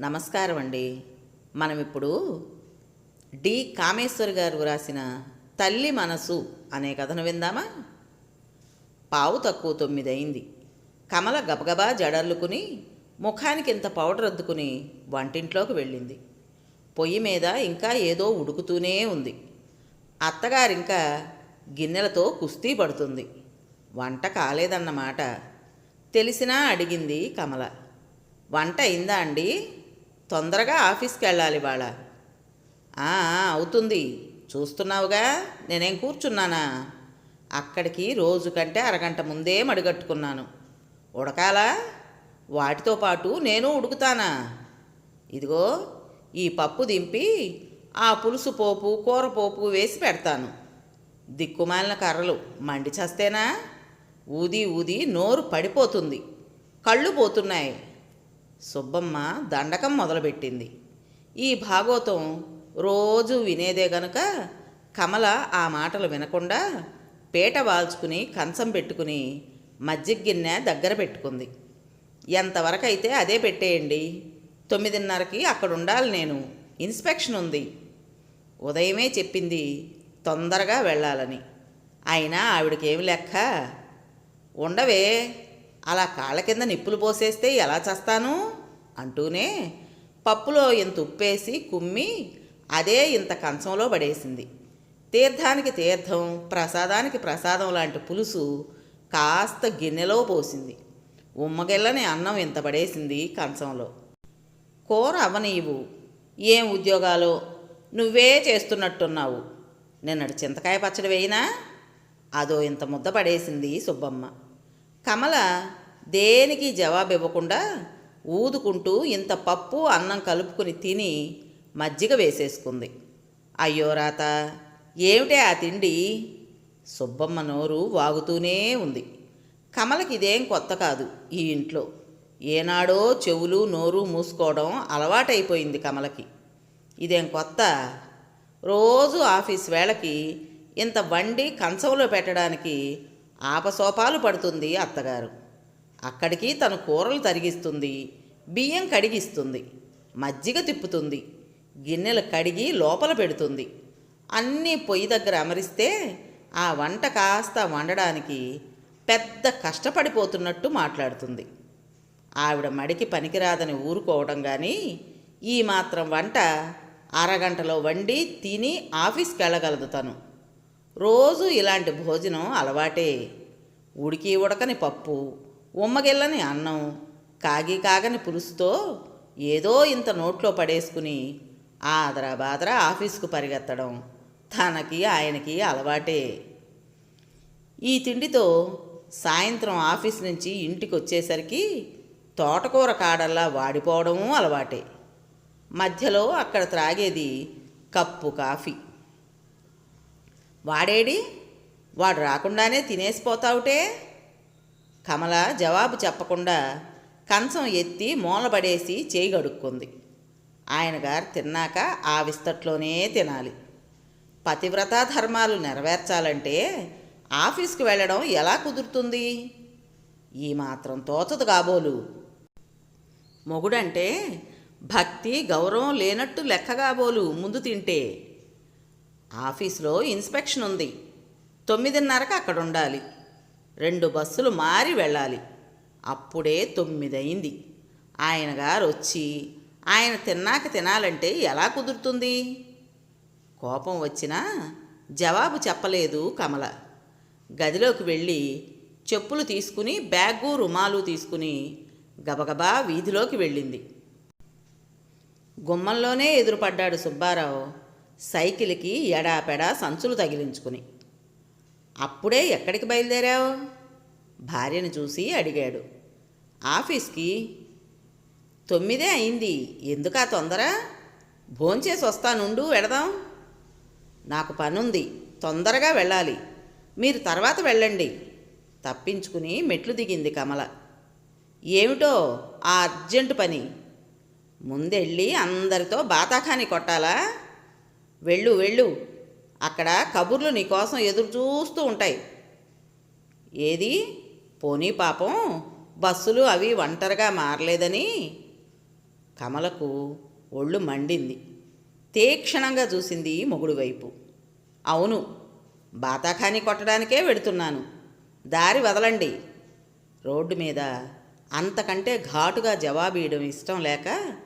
నమస్కారం అండి మనం ఇప్పుడు డి. కామేశ్వర్ గారు రాసిన తల్లి మనసు అనే కథను విందామా? పావు తక్కువ తొమ్మిది అయింది కమల గబగబా జడర్లుకుని ముఖానికి ఇంత పౌడర్ అద్దుకుని వంటింట్లోకి వెళ్ళింది. పొయ్యి మీద ఇంకా ఏదో ఉడుకుతూనే ఉంది. అత్తగారింకా గిన్నెలతో కుస్తీ పడుతుంది. వంట కాలేదన్నమాట. తెలిసినా అడిగింది కమల. వంట అయిందా అండి? తొందరగా ఆఫీస్కి వెళ్ళాలి వాళ్ళ అవుతుంది. చూస్తున్నావుగా? నేనేం కూర్చున్నానా? అక్కడికి రోజు కంటే అరగంట ముందే మడిగట్టుకున్నాను. ఉడకాలా? వాటితో పాటు నేను ఉడుకుతానా? ఇదిగో ఈ పప్పు దింపి ఆ పులుసు పోపు కూర పోపు వేసి పెడతాను. దిక్కుమాలిన కర్రలు మండి చస్తేనా? ఊది ఊది నోరు పడిపోతుంది. కళ్ళు పోతున్నాయి. సుబ్బమ్మ దండకం మొదలుపెట్టింది. ఈ భాగవతం రోజు వినేదే గనుక కమల ఆ మాటలు వినకుండా పీట వాల్చుకుని కంచం పెట్టుకుని మజ్జిగ గిన్నె దగ్గర పెట్టుకుంది. ఎంతవరకు అయితే అదే పెట్టేయండి తొమ్మిదిన్నరకి అక్కడ ఉండాలి నేను ఇన్స్పెక్షన్ ఉంది. ఉదయమే చెప్పింది తొందరగా వెళ్ళాలని. అయినా ఆవిడకేమి లెక్క? ఉండవే అలా కాళ్ళ కింద నిప్పులు పోసేస్తే ఎలా చేస్తాను? అంటూనే పప్పులో ఇంత ఉప్పేసి కుమ్మి అదే ఇంత కంచంలో పడేసింది. తీర్థానికి తీర్థం ప్రసాదానికి ప్రసాదం లాంటి పులుసు కాస్త గిన్నెలో పోసింది. ఉమ్మగిల్లని అన్నం ఇంత పడేసింది కంచంలో. కూర అవనీవు. ఏం ఉద్యోగాలు? నువ్వే చేస్తున్నట్టున్నావు. నిన్నటి చింతకాయ పచ్చడి వేయినా? అదో ఇంత ముద్ద పడేసింది సుబ్బమ్మ. కమల దేనికి జవాబు ఇవ్వకుండా ఊదుకుంటూ ఇంత పప్పు అన్నం కలుపుకుని తిని మజ్జిగ వేసేసుకుంది. అయ్యో రాత ఏమిటే ఆ తిండి? సుబ్బమ్మ నోరు వాగుతూనే ఉంది. కమలకి ఇదేం కొత్త కాదు ఈ ఇంట్లో. ఏనాడో చెవులు నోరు మూసుకోవడం అలవాటైపోయింది కమలకి. ఇదేం కొత్త? రోజు ఆఫీస్ వేళకి ఇంత వండి కంచంలో పెట్టడానికి ఆపసోపాలు పడుతుంది అత్తగారు. అక్కడికి తను కూరలు తరిగిస్తుంది బియ్యం కడిగిస్తుంది మజ్జిగ తిప్పుతుంది గిన్నెలు కడిగి లోపల పెడుతుంది. అన్నీ పొయ్యి దగ్గర అమరిస్తే ఆ వంట కాస్త వండడానికి పెద్ద కష్టపడిపోతున్నట్టు మాట్లాడుతుంది. ఆవిడ మడికి పనికిరాదని ఊరుకోవడం కానీ ఈ మాత్రం వంట అరగంటలో వండి తిని ఆఫీస్కి వెళ్ళగలదు తను. రోజు ఇలాంటి భోజనం అలవాటే. ఉడికి ఉడకని పప్పు ఉమ్మగిల్లని అన్నం కాగి కాగని పులుసుతో ఏదో ఇంత నోట్లో పడేసుకుని ఆదరా బాదరా ఆఫీసుకు పరిగెత్తడం తనకి ఆయనకి అలవాటే. ఈ తిండితో సాయంత్రం ఆఫీస్ నుంచి ఇంటికి వచ్చేసరికి తోటకూర కాడల్లా వాడిపోవడము అలవాటే. మధ్యలో అక్కడ త్రాగేది కప్పు కాఫీ. వాడేడి? వాడు రాకుండానే తినేసిపోతావుటే? కమల జవాబు చెప్పకుండా కంచం ఎత్తి మూలబడేసి చేయి గడుక్కుంది ఆయనగారు తిన్నాక ఆ విస్తట్లోనే తినాలి. పతివ్రత ధర్మాలు నెరవేర్చాలంటే ఆఫీస్కి వెళ్ళడం ఎలా కుదురుతుంది? ఈ మాత్రం తోచదు కాబోలు. మొగుడంటే భక్తి గౌరవం లేనట్టు లెక్క కాబోలు ముందు తింటే. ఆఫీస్లో ఇన్స్పెక్షన్ ఉంది. తొమ్మిదిన్నరకు అక్కడ ఉండాలి రెండు బస్సులు మారి వెళ్ళాలి. అప్పుడే తొమ్మిది అయింది ఆయన గారు వచ్చి ఆయన తిన్నాక తినాలంటే ఎలా కుదురుతుంది? కోపం వచ్చినా జవాబు చెప్పలేదు కమల. గదిలోకి వెళ్ళి చెప్పులు తీసుకుని బ్యాగు రుమాలు తీసుకుని గబగబా వీధిలోకి వెళ్ళింది. గుమ్మంలోనే ఎదురుపడ్డాడు సుబ్బారావు. సైకిల్కి ఎడాపెడా సంచులు తగిలించుకుని. అప్పుడే ఎక్కడికి బయలుదేరావు? భార్యను చూసి అడిగాడు. ఆఫీస్కి. తొమ్మిదే అయింది. ఎందుకా తొందర? భోంచేసి వస్తానుండు వెడదాం నాకు పనుంది. తొందరగా వెళ్ళాలి. మీరు తర్వాత వెళ్ళండి. తప్పించుకుని మెట్లు దిగింది కమల. ఏమిటో ఆ అర్జెంటు పని. ముందెళ్ళి అందరితో బాతాఖాని కొట్టాలా? వెళ్ళు వెళ్ళు. అక్కడ కబుర్లు నీకోసం ఎదురు చూస్తూ ఉంటాయి. ఏది? పోనీ పాపం బస్సులు అవి ఒంటరిగా మారలేదని? కమలకు ఒళ్ళు మండింది. తీక్షణంగా చూసింది మొగుడు వైపు. అవును బాతాఖాని కొట్టడానికే వెడుతున్నాను. దారి వదలండి. రోడ్డు మీద అంతకంటే ఘాటుగా జవాబీయడం ఇష్టం లేక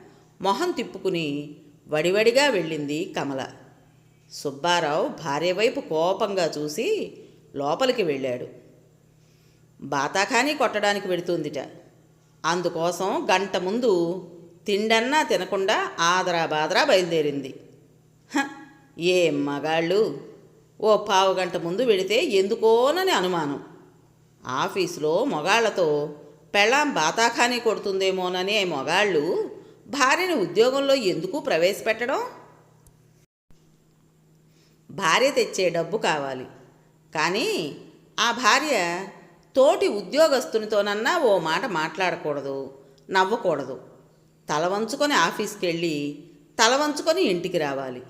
మొహం తిప్పుకుని వడివడిగా వెళ్ళింది కమల. సుబ్బారావు భార్య వైపు కోపంగా చూసి లోపలికి వెళ్ళాడు. బాతాఖానీ కొట్టడానికి వెడుతుందిట అందుకోసం గంట ముందు తిండన్నా తినకుండా ఆదరా బాదరా బయలుదేరింది. ఏ ఏం మగాళ్ళు? ఓ పావు గంట ముందు వెడితే ఎందుకోనని అనుమానం. ఆఫీసులో మొగాళ్ళతో పెళ్ళాం బాతాఖానీ కొడుతుందేమోననే మొగాళ్ళు భార్యని ఉద్యోగంలో ఎందుకు ప్రవేశపెట్టడం? భార్య తెచ్చే డబ్బు కావాలి. కానీ ఆ భార్య తోటి ఉద్యోగస్తునితోనన్నా ఓ మాట మాట్లాడకూడదు నవ్వకూడదు. తల వంచుకొని ఆఫీస్కి వెళ్ళి తల వంచుకొని ఇంటికి రావాలి.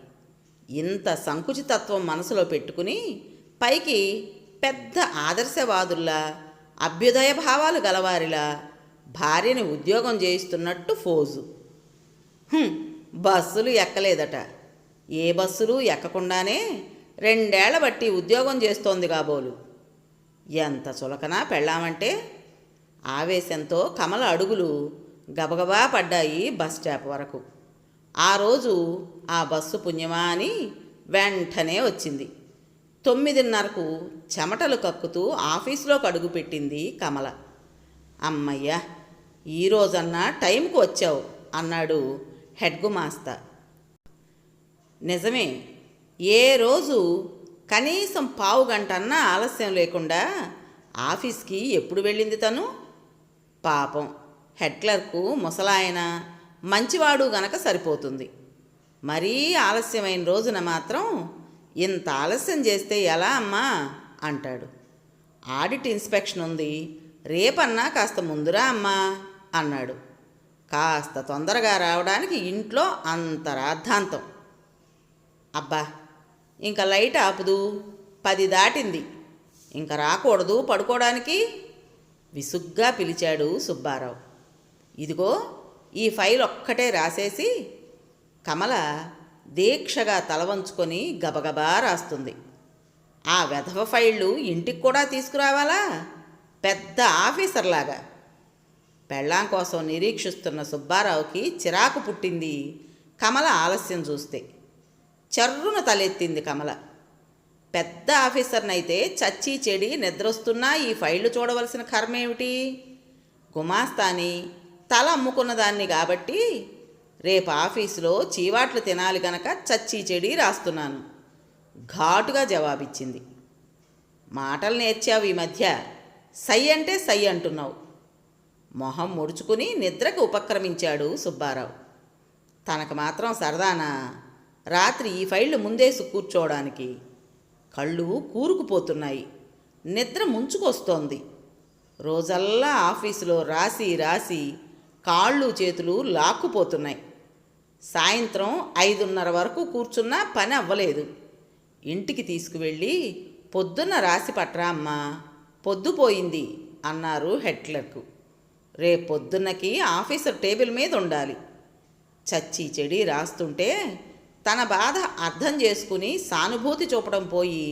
ఇంత సంకుచితత్వం మనసులో పెట్టుకుని పైకి పెద్ద ఆదర్శవాదుల్లా అభ్యుదయ భావాలు గలవారిలా భార్యని ఉద్యోగం చేయిస్తున్నట్టు ఫోజు. బస్సులు ఎక్కలేదట. ఏ బస్సులు ఎక్కకుండానే రెండేళ్ళ బట్టి ఉద్యోగం చేస్తోంది కాబోలు. ఎంత చులకనా పెళ్ళామంటే ఆవేశంతో కమల అడుగులు గబగబా పడ్డాయి బస్ స్టాప్ వరకు. ఆ రోజు ఆ బస్సు పుణ్యమా అని వెంటనే వచ్చింది. తొమ్మిదిన్నరకు చెమటలు కక్కుతూ ఆఫీసులోకి అడుగుపెట్టింది కమల. అమ్మయ్య ఈ రోజన్నా టైంకు వచ్చావు అన్నాడు హెడ్ గుమాస్తా. నిజమే. ఏ రోజు కనీసం పావు గంటన్నా ఆలస్యం లేకుండా ఆఫీస్కి ఎప్పుడు వెళ్ళింది తను? పాపం. హెడ్ క్లర్కు ముసలాయన మంచివాడు గనక సరిపోతుంది. మరీ ఆలస్యమైన రోజున మాత్రం ఇంత ఆలస్యం చేస్తే ఎలా అమ్మా? అంటాడు. ఆడిట్ ఇన్స్పెక్షన్ ఉంది. రేపన్నా కాస్త ముందురా అమ్మా? అన్నాడు. కాస్త తొందరగా రావడానికి ఇంట్లో అంత రాద్ధాంతం. అబ్బా ఇంకా లైట్ ఆపుదు. పది దాటింది. ఇంకా రాకూడదు పడుకోవడానికి విసుగ్గా పిలిచాడు సుబ్బారావు. ఇదిగో ఈ ఫైల్ ఒక్కటే రాసేసి కమల దీక్షగా తలవంచుకొని గబగబా రాస్తుంది. ఆ వెధవ ఫైళ్ళు ఇంటికి కూడా తీసుకురావాలా? పెద్ద ఆఫీసర్లాగా పెళ్ళాం కోసం నిరీక్షిస్తున్న సుబ్బారావుకి చిరాకు పుట్టింది కమల ఆలస్యం చూస్తే. చర్రున తలెత్తింది కమల. పెద్ద ఆఫీసర్నైతే చచ్చి చెడి నిద్రొస్తున్నా ఈ ఫైళ్ళు చూడవలసిన కర్మేమిటి? గుమాస్తాని తల అమ్ముకున్న దాన్ని కాబట్టి రేపు ఆఫీసులో చీవాట్లు తినాలి గనక చచ్చి చెడి రాస్తున్నాను. ఘాటుగా జవాబిచ్చింది. మాటలు నేర్చావు ఈ మధ్య. సై అంటే సై అంటున్నావు. మొహం ముడుచుకుని నిద్రకు ఉపక్రమించాడు సుబ్బారావు. తనకు మాత్రం సరదానా? రాత్రి ఈ ఫైళ్ళు ముందేసి కూర్చోవడానికి. కళ్ళు కూరుకుపోతున్నాయి. నిద్ర ముంచుకొస్తోంది. రోజల్లా ఆఫీసులో రాసి రాసి కాళ్ళు చేతులు లాక్కుపోతున్నాయి. సాయంత్రం ఐదున్నర వరకు కూర్చున్నా పని అవ్వలేదు. ఇంటికి తీసుకువెళ్ళి పొద్దున్న రాసి పట్రా అమ్మా పొద్దుపోయింది అన్నారు హెడ్ క్లర్కు. రేపు పొద్దున్నకి ఆఫీసర్ టేబుల్ మీద ఉండాలి చచ్చి చెడి రాస్తుంటే తన బాధ అర్థం చేసుకుని సానుభూతి చూపడం పోయి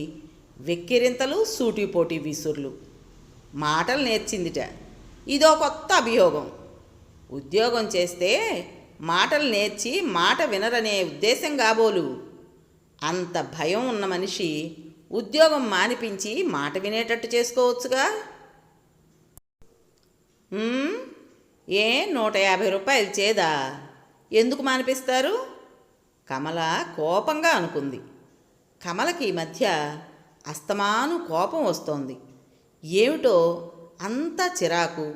వెక్కిరింతలు సూటిపోటి విసుర్లు. మాటలు నేర్చిందిట. ఇదో కొత్త అభియోగం. ఉద్యోగం చేస్తే మాటలు నేర్చి మాట వినరనే ఉద్దేశం కాబోలు. అంత భయం ఉన్న మనిషి ఉద్యోగం మానిపించి మాట వినేటట్టు చేసుకోవచ్చుగా? ఏ నూట యాభై రూపాయలు చేదా? ఎందుకు మానిపిస్తారు? కమల కోపంగా అనుకుంది. కమలకి ఈ మధ్య అస్తమాను కోపం వస్తోంది. ఏమిటో అంతా చిరాకు.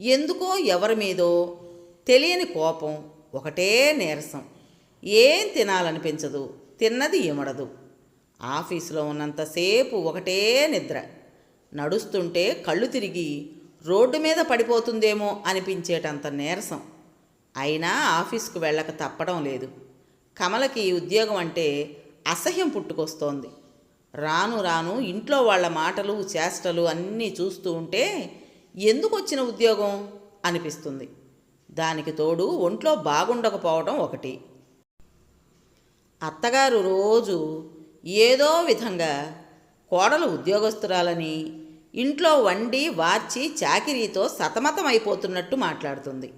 ఎందుకో ఎవరి మీదో తెలియని కోపం. ఒకటే నీరసం. ఏం తినాలనిపించదు. తిన్నది ఇమడదు. ఆఫీసులో ఉన్నంతసేపు ఒకటే నిద్ర. నడుస్తుంటే కళ్ళు తిరిగి రోడ్డు మీద పడిపోతుందేమో అనిపించేటంత నీరసం. అయినా ఆఫీస్కు వెళ్ళక తప్పడం లేదు. కమలకి ఈ ఉద్యోగం అంటే అసహ్యం పుట్టుకొస్తోంది. రాను రాను ఇంట్లో వాళ్ళ మాటలు చేష్టలు అన్నీ చూస్తూ ఉంటే ఎందుకు వచ్చిన ఉద్యోగం? అనిపిస్తుంది. దానికి తోడు ఒంట్లో బాగుండకపోవడం ఒకటి. అత్తగారు రోజు ఏదో విధంగా కోడలు ఉద్యోగస్తురాలని ఇంట్లో వండి వార్చి చాకిరీతో సతమతమైపోతున్నట్టు మాట్లాడుతుంది.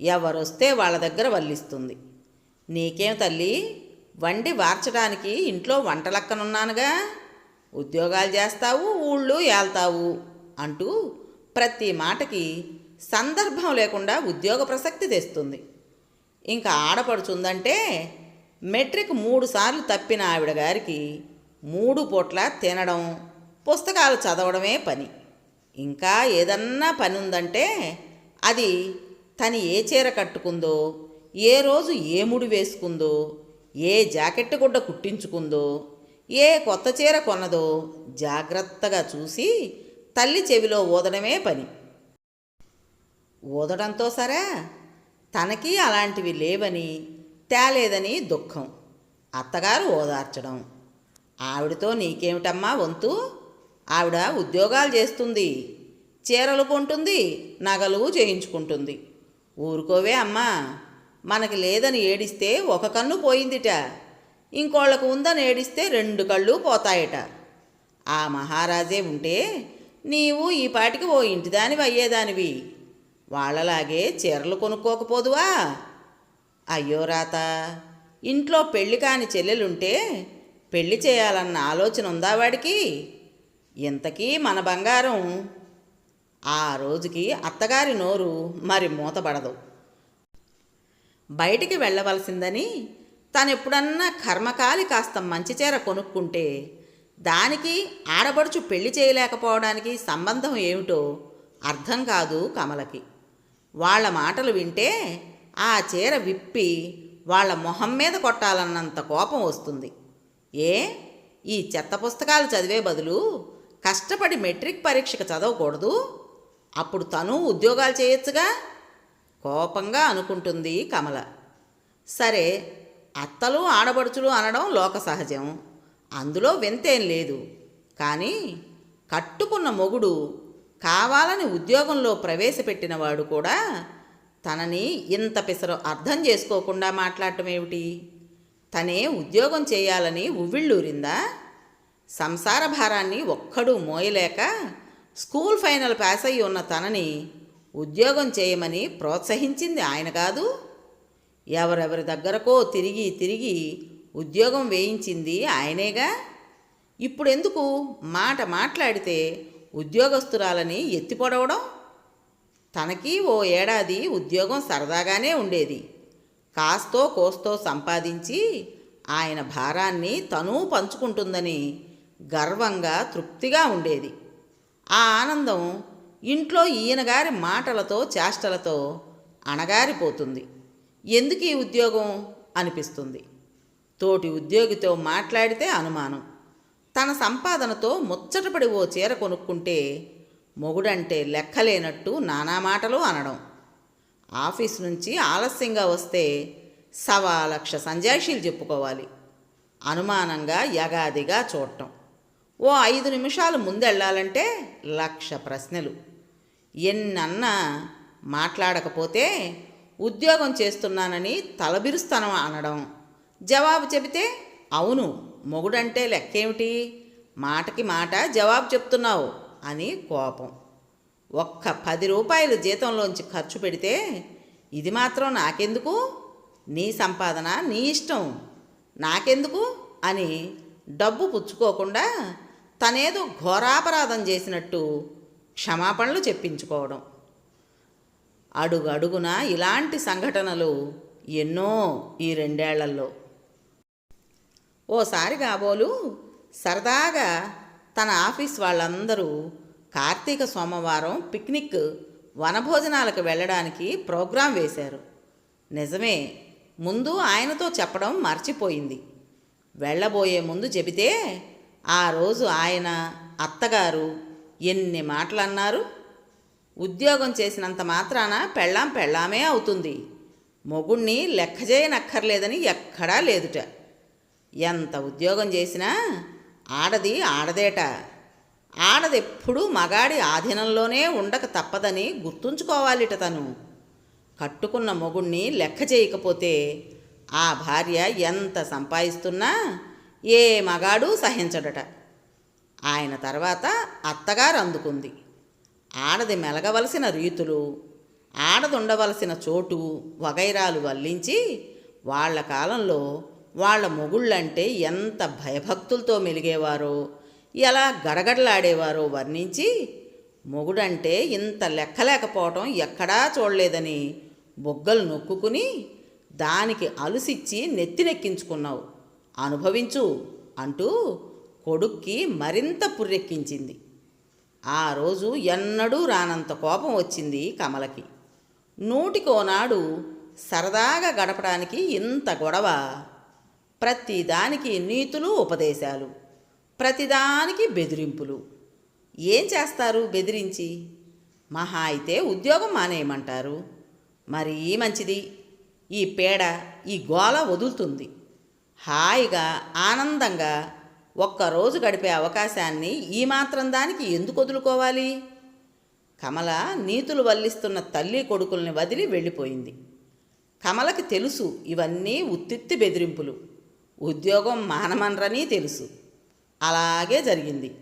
ఎవరొస్తే వాళ్ళ దగ్గర వల్లిస్తుంది. నీకేం తల్లి? వండి వార్చడానికి ఇంట్లో వంటలక్కనున్నానుగా ఉద్యోగాలు చేస్తావు ఊళ్ళు ఏల్తావు అంటూ ప్రతి మాటకి సందర్భం లేకుండా ఉద్యోగ ప్రసక్తి తెస్తుంది. ఇంకా ఆడపడుచుందంటే మెట్రిక్ మూడు సార్లు తప్పిన ఆవిడ గారికి మూడు పూట్ల తినడం పుస్తకాలు చదవడమే పని. ఇంకా ఏదన్నా పని ఉందంటే అది తను ఏ చీర కట్టుకుందో ఏ రోజు ఏ ముడి వేసుకుందో ఏ జాకెట్ గుడ్డ కుట్టించుకుందో ఏ కొత్త చీర కొన్నదో జాగ్రత్తగా చూసి తల్లి చెవిలో ఊదడమే పని. ఊదడంతో సరే తనకి అలాంటివి లేవని తేలేదని దుఃఖం. అత్తగారు ఓదార్చడం. ఆవిడతో నీకేమిటమ్మా వంతు? ఆవిడ ఉద్యోగాలు చేస్తుంది చీరలు కొంటుంది నగలు చేయించుకుంటుంది. ఊరుకోవే అమ్మా. మనకి లేదని ఏడిస్తే ఒక కన్ను పోయిందిట. ఇంకోళ్ళకు ఉందని ఏడిస్తే రెండు కళ్ళు పోతాయట. ఆ మహారాజే ఉంటే నీవు ఈ పాటికి ఓ ఇంటిదానివి అయ్యేదానివి. వాళ్ళలాగే చీరలు కొనుక్కోకపోదువా? అయ్యో రాత ఇంట్లో పెళ్ళి కాని చెల్లెలుంటే పెళ్ళి చేయాలన్న ఆలోచన ఉందా వాడికి? ఇంతకీ మన బంగారం. ఆ రోజుకి అత్తగారి నోరు మరి మూతపడదు బయటికి వెళ్ళవలసిందని తనెప్పుడన్నా కర్మకాలి కాస్త మంచి చీర కొనుక్కుంటే దానికి ఆడబడుచు పెళ్ళి చేయలేకపోవడానికి సంబంధం ఏమిటో అర్థం కాదు కమలకి. వాళ్ళ మాటలు వింటే ఆ చీర విప్పి వాళ్ళ మొహం మీద కొట్టాలన్నంత కోపం వస్తుంది. ఏ? ఈ చెత్త పుస్తకాలు చదివే బదులు కష్టపడి మెట్రిక్ పరీక్షకు చదవకూడదు? అప్పుడు తను ఉద్యోగాలు చేయొచ్చుగా? కోపంగా అనుకుంటుంది కమల. సరే అత్తలు ఆడబడుచులు అనడం లోక సహజం. అందులో వింతేం లేదు. కానీ కట్టుకున్న మొగుడు కావాలని ఉద్యోగంలో ప్రవేశపెట్టిన వాడు కూడా తనని ఇంత పిసరు అర్థం చేసుకోకుండా మాట్లాడటం ఏమిటి? తనే ఉద్యోగం చేయాలని ఉవ్విళ్ళూరిందా? సంసార భారాన్ని ఒక్కడూ మోయలేక స్కూల్ ఫైనల్ పాస్ అయి ఉన్న తనని ఉద్యోగం చేయమని ప్రోత్సహించింది ఆయన కాదు. ఎవరెవరి దగ్గరకో తిరిగి తిరిగి ఉద్యోగం వేయించింది ఆయనేగా. ఇప్పుడెందుకు మాట మాట్లాడితే ఉద్యోగస్తురాలని ఎత్తిపొడవడం? తనకి ఓ ఏడాది ఉద్యోగం సరదాగానే ఉండేది. కాస్తో కోస్తో సంపాదించి ఆయన భారాన్ని తను పంచుకుంటుందని గర్వంగా తృప్తిగా ఉండేది. ఆ ఆనందం ఇంట్లో ఈయనగారి మాటలతో చేష్టలతో అణగారిపోతుంది. ఎందుకు ఈ ఉద్యోగం? అనిపిస్తుంది. తోటి ఉద్యోగితో మాట్లాడితే అనుమానం. తన సంపాదనతో ముచ్చటపడి ఓ చీర కొనుక్కుంటే మొగుడంటే లెక్కలేనట్టు నానా మాటలు అనడం. ఆఫీస్ నుంచి ఆలస్యంగా వస్తే సవా లక్ష సంజాయిషీలు చెప్పుకోవాలి. అనుమానంగా యగాదిగా చూడటం. ఓ ఐదు నిమిషాలు ముందెళ్ళాలంటే లక్ష ప్రశ్నలు. ఎన్నన్నా మాట్లాడకపోతే ఉద్యోగం చేస్తున్నానని తలబిరుస్తాను అనడం. జవాబు చెబితే అవును మొగుడంటే లెక్కేమిటి? మాటకి మాట జవాబు చెప్తున్నావు అని కోపం. ఒక్క పది రూపాయలు జీతంలోంచి ఖర్చు పెడితే ఇది మాత్రం నాకెందుకు? నీ సంపాదన నీ ఇష్టం. నాకెందుకు? అని డబ్బు పుచ్చుకోకుండా తనేదో ఘోరాపరాధం చేసినట్టు క్షమాపణలు చెప్పించుకోవడం. అడుగడుగున ఇలాంటి సంఘటనలు ఎన్నో ఈ రెండేళ్ళలో. ఓసారి కాబోలు సరదాగా తన ఆఫీస్ వాళ్ళందరూ కార్తీక సోమవారం పిక్నిక్ వనభోజనాలకు వెళ్ళడానికి ప్రోగ్రాం వేశారు. నిజమే ముందు ఆయనతో చెప్పడం మర్చిపోయింది. వెళ్ళబోయే ముందు చెబితే ఆ రోజు ఆయన అత్తగారు ఎన్ని మాటలు అన్నారు ఉద్యోగం చేసినంత మాత్రాన పెళ్ళాం పెళ్ళామే అవుతుంది. మొగుణ్ణి లెక్క చేయనక్కర్లేదని ఎక్కడా లేదుట. ఎంత ఉద్యోగం చేసినా ఆడది ఆడదేట. ఆడదెప్పుడూ మగాడి ఆధీనంలోనే ఉండక తప్పదని గుర్తుంచుకోవాలిట తను. కట్టుకున్న మొగుణ్ణి లెక్క చేయకపోతే ఆ భార్య ఎంత సంపాదిస్తున్నా ఏ మగాడు సహించడట. ఆయన తర్వాత అత్తగారు అందుకుంది. ఆడది మెలగవలసిన రీతులు ఆడదుండవలసిన చోటు వగైరాలు వల్లించి వాళ్ళ కాలంలో వాళ్ళ మొగుళ్ళంటే ఎంత భయభక్తులతో మెలిగేవారో ఎలా గడగడలాడేవారో వర్ణించి మొగుడంటే ఇంత లెక్కలేకపోవటం ఎక్కడా చూడలేదని బొగ్గలు నొక్కుకుని దానికి అలుసిచ్చి నెత్తినెక్కించుకున్నావు. అనుభవించు అంటూ కొడుక్కి మరింత పుర్రెక్కించింది. ఆ రోజు ఎన్నడూ రానంత కోపం వచ్చింది కమలకి. నూటికోనాడు సరదాగా గడపడానికి ఇంత గొడవ. ప్రతిదానికి నీతులు ఉపదేశాలు. ప్రతిదానికి బెదిరింపులు. ఏం చేస్తారు బెదిరించి? మహా అయితే ఉద్యోగం మానేయమంటారు. మరీ మంచిది. ఈ పేడ ఈ గోల వదులుతుంది. హాయిగా ఆనందంగా ఒక్కరోజు గడిపే అవకాశాన్ని ఈ మాత్రం దానికి ఎందుకు వదులుకోవాలి? కమల నీతులు వల్లిస్తున్న తల్లి కొడుకుల్ని వదిలి వెళ్ళిపోయింది. కమలకి తెలుసు ఇవన్నీ ఉత్తిత్తి బెదిరింపులు. ఉద్యోగం మానమనరని తెలుసు. అలాగే జరిగింది.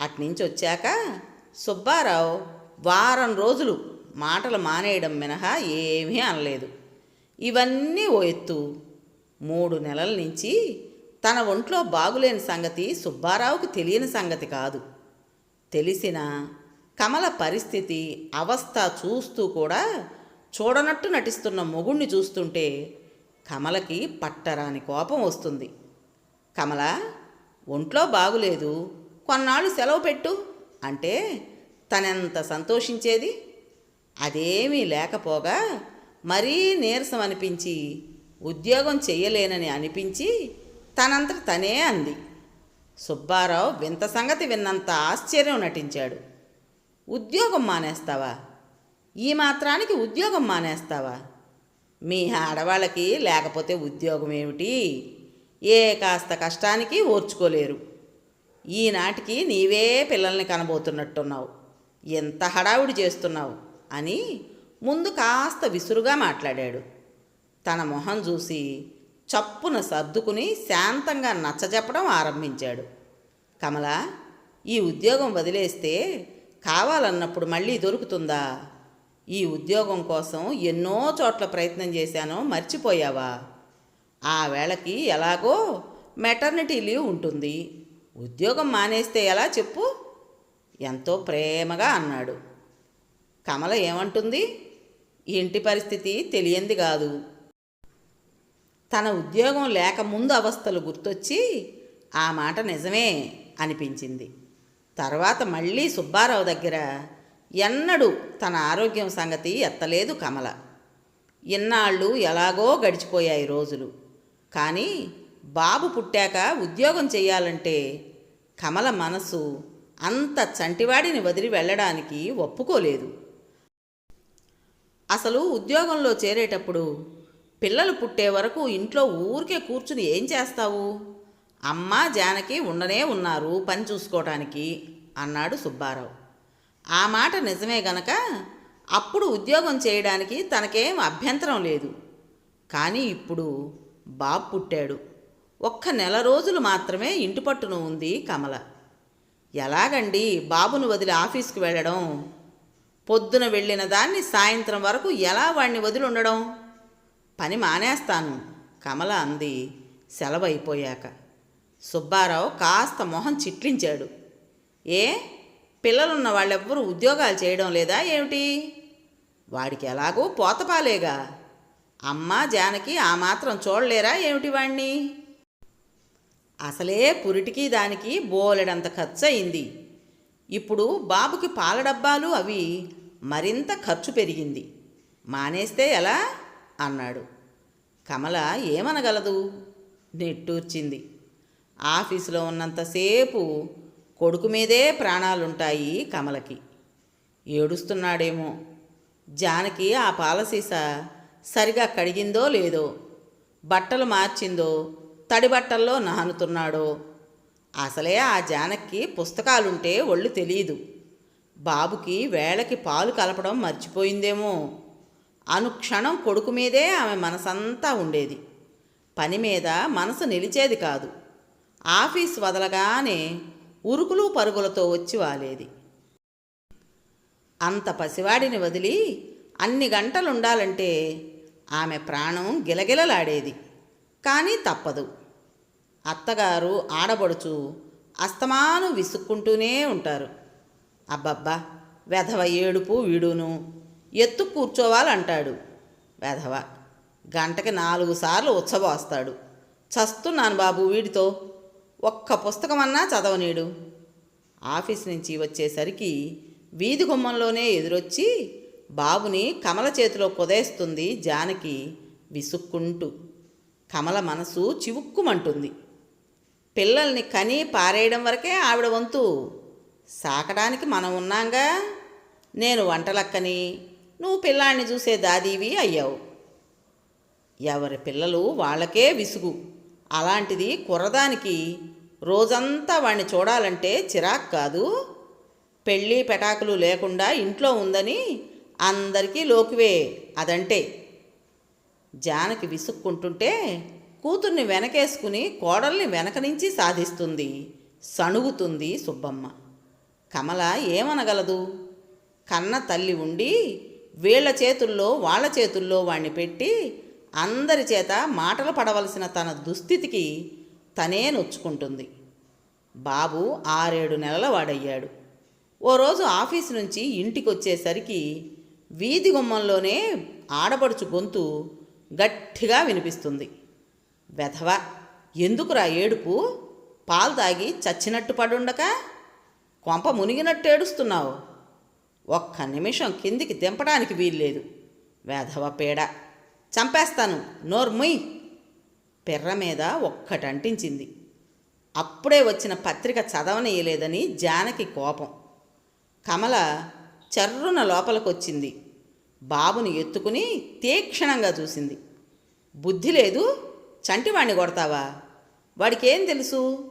అట్నుంచి వచ్చాక సుబ్బారావు వారం రోజులు మాటలు మానేయడం మినహా ఏమీ అనలేదు. ఇవన్నీ ఓ ఎత్తు. మూడు నెలల నుంచి తన ఒంట్లో బాగులేని సంగతి సుబ్బారావుకి తెలియని సంగతి కాదు. తెలిసిన కమల పరిస్థితి అవస్థ చూస్తూ కూడా చూడనట్టు నటిస్తున్న మొగుణ్ణి చూస్తుంటే కమలకి పట్టరాని కోపం వస్తుంది. కమల ఒంట్లో బాగులేదు. కొన్నాళ్ళు సెలవు పెట్టు అంటే తనెంత సంతోషించేది? అదేమీ లేకపోగా మరీ నీరసం అనిపించి ఉద్యోగం చేయలేనని అనిపించి తనంతట తనే అంది. సుబ్బారావు వింత సంగతి విన్నంత ఆశ్చర్యం నటించాడు. ఉద్యోగం మానేస్తావా? ఈ మాత్రానికి ఉద్యోగం మానేస్తావా? మీ ఆడవాళ్ళకి లేకపోతే ఉద్యోగం ఏమిటి ఏ కాస్త కష్టానికి ఓర్చుకోలేరు. ఈనాటికి నీవే పిల్లల్ని కనబోతున్నట్టున్నావు. ఎంత హడావుడి చేస్తున్నావు అని ముందు కాస్త విసురుగా మాట్లాడాడు. తన మొహం చూసి చప్పున సర్దుకుని శాంతంగా నచ్చజెప్పడం ఆరంభించాడు. కమల ఈ ఉద్యోగం వదిలేస్తే కావాలన్నప్పుడు మళ్ళీ దొరుకుతుందా? ఈ ఉద్యోగం కోసం ఎన్నో చోట్ల ప్రయత్నం చేశానో మర్చిపోయావా? ఆ వేళకి ఎలాగో మెటర్నిటీ లీవ్ ఉంటుంది. ఉద్యోగం మానేస్తే ఎలా చెప్పు? ఎంతో ప్రేమగా అన్నాడు. కమల ఏమంటుంది? ఇంటి పరిస్థితి తెలియంది కాదు. తన ఉద్యోగం లేక ముందు అవస్థలు గుర్తొచ్చి ఆ మాట నిజమే అనిపించింది. తర్వాత మళ్ళీ సుబ్బారావు దగ్గర ఎన్నడూ తన ఆరోగ్యం సంగతి ఎత్తలేదు కమల. ఇన్నాళ్ళు ఎలాగో గడిచిపోయాయి రోజులు. కానీ బాబు పుట్టాక ఉద్యోగం చేయాలంటే కమల మనసు అంత చంటివాడిని వదిలి వెళ్ళడానికి ఒప్పుకోలేదు. అసలు ఉద్యోగంలో చేరేటప్పుడు పిల్లలు పుట్టే వరకు ఇంట్లో ఊరికే కూర్చుని ఏం చేస్తావు? అమ్మ జానకి ఉండనే ఉన్నారు పని చూసుకోవటానికి అన్నాడు సుబ్బారావు. ఆ మాట నిజమే గనక అప్పుడు ఉద్యోగం చేయడానికి తనకేం అభ్యంతరం లేదు. కానీ ఇప్పుడు బాబు పుట్టాడు. ఒక్క నెల రోజులు మాత్రమే ఇంటి పట్టున ఉంది కమల. ఎలాగండి బాబును వదిలి ఆఫీస్కి వెళ్ళడం? పొద్దున వెళ్ళిన దాన్ని సాయంత్రం వరకు ఎలా వాణ్ణి వదిలి ఉండడం? పని మానేస్తాను కమల అంది సెలవైపోయాక. సుబ్బారావు కాస్త మొహం చిట్లించాడు. ఏ? పిల్లలున్న వాళ్ళెవ్వరూ ఉద్యోగాలు చేయడం లేదా ఏమిటి? వాడికి ఎలాగో పోతపాలేగా. అమ్మ జానకి ఆ మాత్రం చూడలేరా ఏమిటి వాణ్ణి? అసలే పురిటికి దానికి బోలెడంత ఖర్చు అయింది ఇప్పుడు బాబుకి పాల డబ్బాలు అవి మరింత ఖర్చు పెరిగింది. మానేస్తే ఎలా? అన్నాడు. కమల ఏమనగలదు? నిట్టూర్చింది. ఆఫీసులో ఉన్నంతసేపు కొడుకు మీదే ప్రాణాలుంటాయి కమలకి. ఏడుస్తున్నాడేమో. జానకి ఆ పాలసీస సరిగా కడిగిందో లేదో బట్టలు మార్చిందో తడి బట్టల్లో నానుతున్నాడో అసలే ఆ జానక్కి పుస్తకాలుంటే ఒళ్ళు తెలియదు బాబుకి వేళకి పాలు కలపడం మర్చిపోయిందేమో. అనుక్షణం కొడుకు మీదే ఆమె మనసంతా ఉండేది. పని మీద మనసు నిలిచేది కాదు. ఆఫీస్ వదలగానే ఉరుకులు పరుగులతో వచ్చి వాలేది. అంత పసివాడిని వదిలి అన్ని గంటలుండాలంటే ఆమె ప్రాణం గిలగిలలాడేది. కానీ తప్పదు. అత్తగారు ఆడబడుచు అస్తమాను విసుక్కుంటూనే ఉంటారు. అబ్బబ్బా వెధవ ఏడుపు వీడును. ఎత్తు కూర్చోవాలంటాడు వెధవ. గంటకి నాలుగు సార్లు ఉత్సవస్తాడు. చస్తున్నాను బాబు వీడితో. ఒక్క పుస్తకమన్నా చదవనీడు ఆఫీస్ నుంచి వచ్చేసరికి వీధి గుమ్మంలోనే ఎదురొచ్చి బాబుని కమల చేతిలో కుదేస్తుంది జానకి విసుక్కుంటూ. కమల మనసు చివుక్కుమంటుంది. పిల్లల్ని కని పారేయడం వరకే ఆవిడ వంతు. సాకడానికి మనం ఉన్నాంగా. నేను వంటలక్కని నువ్వు పిల్లాన్ని చూసే దాదీవి అయ్యావు. ఎవరి పిల్లలు వాళ్ళకే విసుగు. అలాంటిది కుర్రదానికి రోజంతా వాణ్ణి చూడాలంటే చిరాక్ కాదు. పెళ్ళి పెటాకులు లేకుండా ఇంట్లో ఉందని అందరికీ లోకువే అదంటే. జానకి విసుక్కుంటుంటే కూతుర్ని వెనకేసుకుని కోడల్ని వెనక నుంచి సాధిస్తుంది. సణుగుతుంది సుబ్బమ్మ. కమల ఏమనగలదు? కన్న తల్లి ఉండి వీళ్ళ చేతుల్లో వాళ్ళ చేతుల్లో వాణ్ణి పెట్టి అందరి చేత మాటలు పడవలసిన తన దుస్థితికి తనే నొచ్చుకుంటుంది. బాబు ఆరేడు నెలల వాడయ్యాడు. ఓ రోజు ఆఫీస్ నుంచి ఇంటికి వచ్చేసరికి వీధి గుమ్మంలోనే ఆడపడుచు గొంతు గట్టిగా వినిపిస్తుంది. వెధవ ఎందుకురా ఏడుపు? పాలు తాగి చచ్చినట్టు పడుండక? కొంప మునిగినట్టు ఏడుస్తున్నావు? ఒక్క నిమిషం కిందికి దింపడానికి వీల్లేదు. వేధవ పేడ. చంపేస్తాను. నోర్ముయ్ పిర్ర మీద ఒక్కటంటించింది. అప్పుడే వచ్చిన పత్రిక చదవనీయలేదని జానకి కోపం. కమల చర్రున లోపలికొచ్చింది. బాబుని ఎత్తుకుని తీక్షణంగా చూసింది. బుద్ధి లేదు. చంటివాణ్ణి కొడతావా? వాడికేం తెలుసు?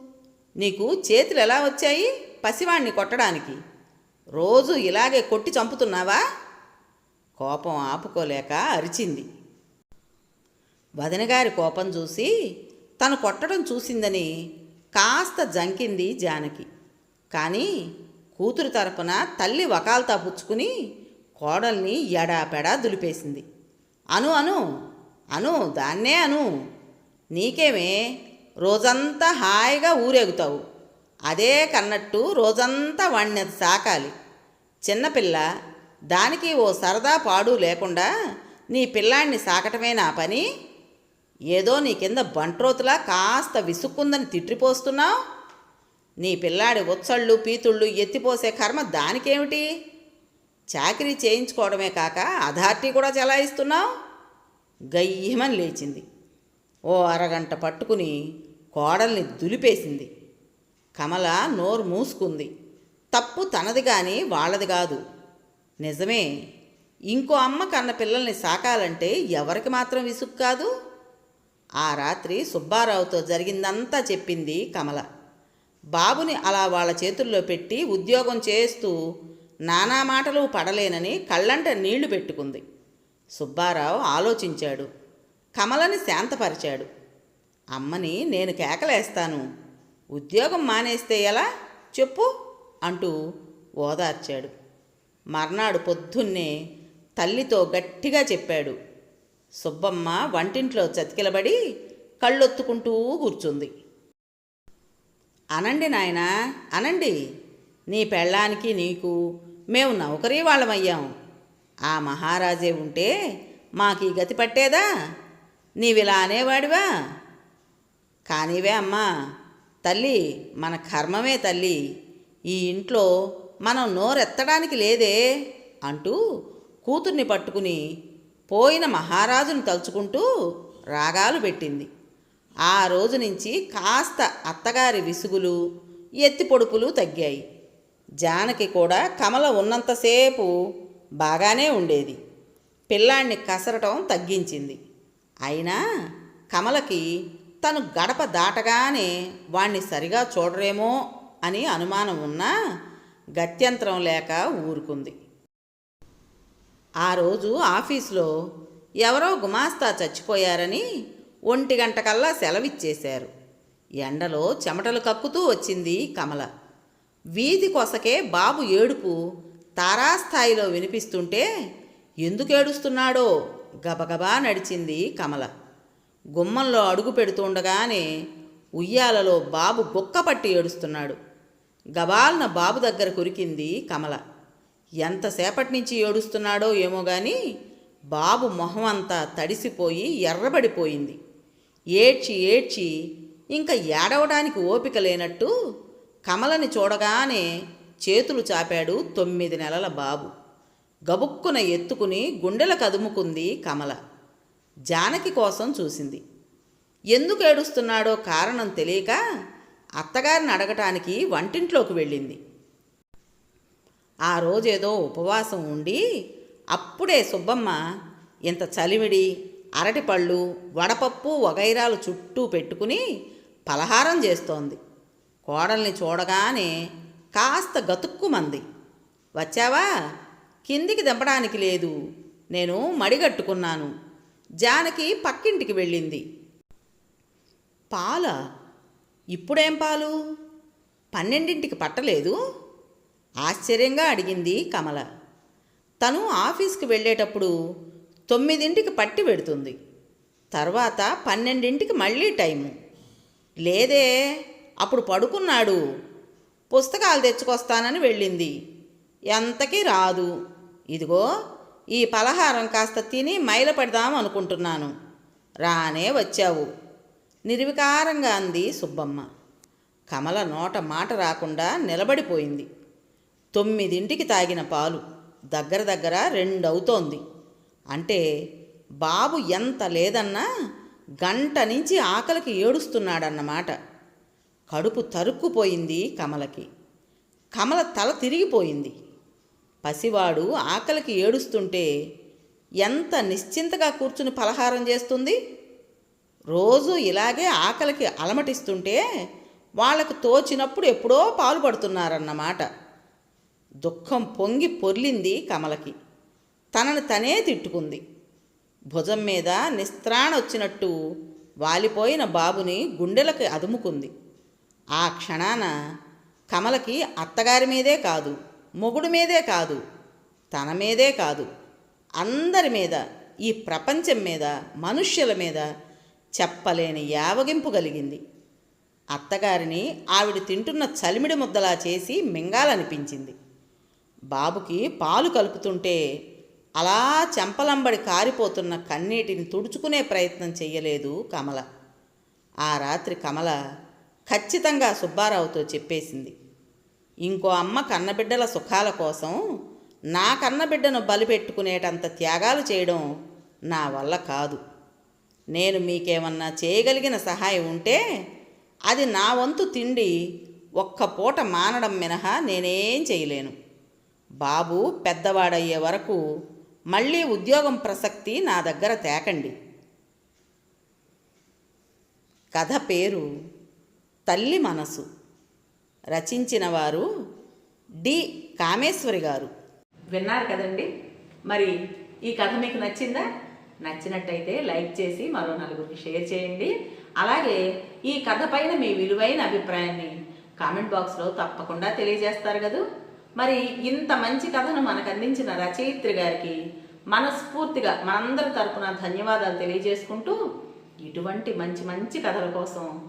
నీకు చేతులు ఎలా వచ్చాయి? పసివాణ్ణి కొట్టడానికి. రోజు ఇలాగే కొట్టి చంపుతున్నావా? కోపం ఆపుకోలేక అరిచింది. వదినగారి కోపం చూసి తను కొట్టడం చూసిందని కాస్త జంకింది జానకి. కానీ కూతురు తరపున తల్లి వకాల్తా పుచ్చుకుని కోడల్ని ఎడాపెడా దులిపేసింది. అను అను అను దాన్నే అను. నీకేమే రోజంతా హాయిగా ఊరేగుతావు. అదే కన్నట్టు రోజంతా వాణ్ణి సాకాలి. చిన్నపిల్ల దానికి ఓ సరదా పాడు లేకుండా నీ పిల్లాన్ని సాకటమే నా పని? ఏదో నీ కింద బంట్రోతులా కాస్త విసుక్కుందని తిట్టిపోస్తున్నావు? నీ పిల్లాడి ఉచ్చళ్ళు పీతుళ్ళు ఎత్తిపోసే కర్మ దానికేమిటి? చాకరీ చేయించుకోవడమే కాక అథారిటీ కూడా చెలాయిస్తున్నావు? గయ్యమని లేచింది. ఓ అరగంట పట్టుకుని కోడల్ని దులిపేసింది. కమల నోరు మూసుకుంది. తప్పు తనది కానీ వాళ్ళది కాదు నిజమే ఇంకో అమ్మ కన్న పిల్లల్ని సాకాలంటే ఎవరికి మాత్రం విసుగు కాదు? ఆ రాత్రి సుబ్బారావుతో జరిగిందంతా చెప్పింది కమల. బాబుని అలా వాళ్ళ చేతుల్లో పెట్టి ఉద్యోగం చేస్తూ నానా మాటలు పడలేనని కళ్ళంట నీళ్ళు పెట్టుకుంది. సుబ్బారావు ఆలోచించాడు. కమలని శాంతపరిచాడు. అమ్మని నేను కేకలేస్తాను. ఉద్యోగం మానేస్తే ఎలా? చెప్పు అంటూ ఓదార్చాడు. మర్నాడు పొద్దున్నే తల్లితో గట్టిగా చెప్పాడు. సుబ్బమ్మ వంటింట్లో చతికిలబడి కళ్ళొత్తుకుంటూ కూర్చుంది. అనండి నాయనా అనండి. నీ పెళ్ళానికి నీకు మేము నౌకరీ వాళ్ళమయ్యాం ఆ మహారాజే ఉంటే మాకు ఈ గతి పట్టేదా? నీవిలా అనేవాడివా? కానివే అమ్మా. తల్లి మన కర్మమే తల్లి ఈ ఇంట్లో మనం నోరెత్తడానికి లేదే అంటూ కూతుర్ని పట్టుకుని పోయిన మహారాజును తలుచుకుంటూ రాగాలు పెట్టింది. ఆ రోజు నుంచి కాస్త అత్తగారి విసుగులు ఎత్తి పొడుపులు తగ్గాయి. జానకి కూడా కమల ఉన్నంతసేపు బాగానే ఉండేది. పిల్లాన్ని కసరటం తగ్గించింది. అయినా కమలకి తను గడప దాటగానే వాణ్ణి సరిగా చూడరేమో అని అనుమానం ఉన్నా గత్యంతరం లేక ఊరుకుంది. ఆ రోజు ఆఫీసులో ఎవరో గుమాస్తా చచ్చిపోయారని ఒంటి గంటకల్లా సెలవిచ్చేశారు. ఎండలో చెమటలు కక్కుతూ వచ్చింది కమల. వీధి కొసకే బాబు ఏడుపు తారాస్థాయిలో వినిపిస్తుంటే ఎందుకేడుస్తున్నాడో గబగబా నడిచింది కమల. గుమ్మంలో అడుగు పెడుతుండగానే ఉయ్యాలలో బాబు గుక్క పట్టి ఏడుస్తున్నాడు. గబాల్న బాబు దగ్గర కురికింది కమల. ఎంతసేపటి నుంచి ఏడుస్తున్నాడో ఏమో గాని బాబు మొహం అంతా తడిసిపోయి ఎర్రబడిపోయింది. ఏడ్చి ఏడ్చి ఇంకా ఏడవడానికి ఓపిక లేనట్టు కమలని చూడగానే చేతులు చాపాడు తొమ్మిది నెలల బాబు. గబుక్కున ఎత్తుకుని గుండెల కదుముకుంది కమల. జానకి కోసం చూసింది. ఎందుకు ఏడుస్తున్నాడో కారణం తెలియక అత్తగారిని అడగటానికి వంటింట్లోకి వెళ్ళింది. ఆ రోజేదో ఉపవాసం ఉండి అప్పుడే సుబ్బమ్మ ఇంత చలివిడి అరటిపళ్ళు వడపప్పు వగైరాలు చుట్టూ పెట్టుకుని పలహారం చేస్తోంది. కోడల్ని చూడగానే కాస్త గతుక్కుమంది. వచ్చావా? కిందికి దింపడానికి లేదు. నేను మడిగట్టుకున్నాను. జానకి పక్కింటికి వెళ్ళింది. పాల? ఇప్పుడేం పాలు? పన్నెండింటికి పట్టలేదు? ఆశ్చర్యంగా అడిగింది కమల. తను ఆఫీస్కి వెళ్ళేటప్పుడు తొమ్మిదింటికి పట్టి పెడుతుంది. తర్వాత పన్నెండింటికి మళ్ళీ టైము. లేదే అప్పుడు పడుకున్నాడు. పుస్తకాలు తెచ్చుకొస్తానని వెళ్ళింది. ఎంతకీ రాదు. ఇదిగో ఈ పలహారం కాస్త తిని మైలపడదాం అనుకుంటున్నాను. రానే వచ్చావు. నిర్వికారంగా అంది సుబ్బమ్మ. కమల నోట మాట రాకుండా నిలబడిపోయింది. తొమ్మిదింటికి తాగిన పాలు దగ్గర దగ్గర రెండు అవుతోంది అంటే బాబు ఎంత లేదన్నా గంట నుంచి ఆకలికి ఏడుస్తున్నాడన్నమాట. కడుపు తరుక్కుపోయింది కమలకి. కమల తల తిరిగిపోయింది. పసివాడు ఆకలికి ఏడుస్తుంటే ఎంత నిశ్చింతగా కూర్చుని పలహారం చేస్తుంది? రోజు ఇలాగే ఆకలికి అలమటిస్తుంటే వాళ్ళకు తోచినప్పుడు ఎప్పుడో పాలు పడుతున్నారన్నమాట. దుఃఖం పొంగి పొర్లింది కమలకి. తనని తనే తిట్టుకుంది. భుజం మీద నిస్త్రాణ వచ్చినట్టు వాలిపోయిన బాబుని గుండెలకి అదుముకుంది. ఆ క్షణాన కమలకి అత్తగారి మీదే కాదు మొగుడు మీదే కాదు తన మీదే కాదు. అందరి మీద ఈ ప్రపంచం మీద మనుష్యుల మీద చెప్పలేని యావగింపు కలిగింది. అత్తగారిని ఆవిడ తింటున్న చలిమిడి ముద్దలా చేసి మింగాలనిపించింది. బాబుకి పాలు కలుపుతుంటే అలా చెంపలంబడి కారిపోతున్న కన్నీటిని తుడుచుకునే ప్రయత్నం చెయ్యలేదు కమల. ఆ రాత్రి కమల ఖచ్చితంగా సుబ్బారావుతో చెప్పేసింది. ఇంకో అమ్మ కన్నబిడ్డల సుఖాల కోసం నా కన్నబిడ్డను బలిపెట్టుకునేటంత త్యాగాలు చేయడం నా వల్ల కాదు. నేను మీకేమన్నా చేయగలిగిన సహాయం ఉంటే అది నా వంతు తిండి ఒక్క పూట మానడం మినహా నేనేం చేయలేను. బాబు పెద్దవాడయ్యే వరకు మళ్ళీ ఉద్యోగం ప్రసక్తి నా దగ్గర తేకండి. కథ పేరు తల్లి మనసు. రచించిన వారు డి కామేశ్వరి గారు. విన్నారు కదండి? మరి ఈ కథ మీకు నచ్చిందా? నచ్చినట్టయితే లైక్ చేసి మరో నలుగురికి షేర్ చేయండి. అలాగే ఈ కథ పైన మీ విలువైన అభిప్రాయాన్ని కామెంట్ బాక్స్లో తప్పకుండా తెలియజేస్తారు కదూ. మరి ఇంత మంచి కథను మనకు అందించిన రచయిత్రి గారికి మనస్ఫూర్తిగా మనందరి తరపున ధన్యవాదాలు తెలియజేసుకుంటూ ఇటువంటి మంచి మంచి కథల కోసం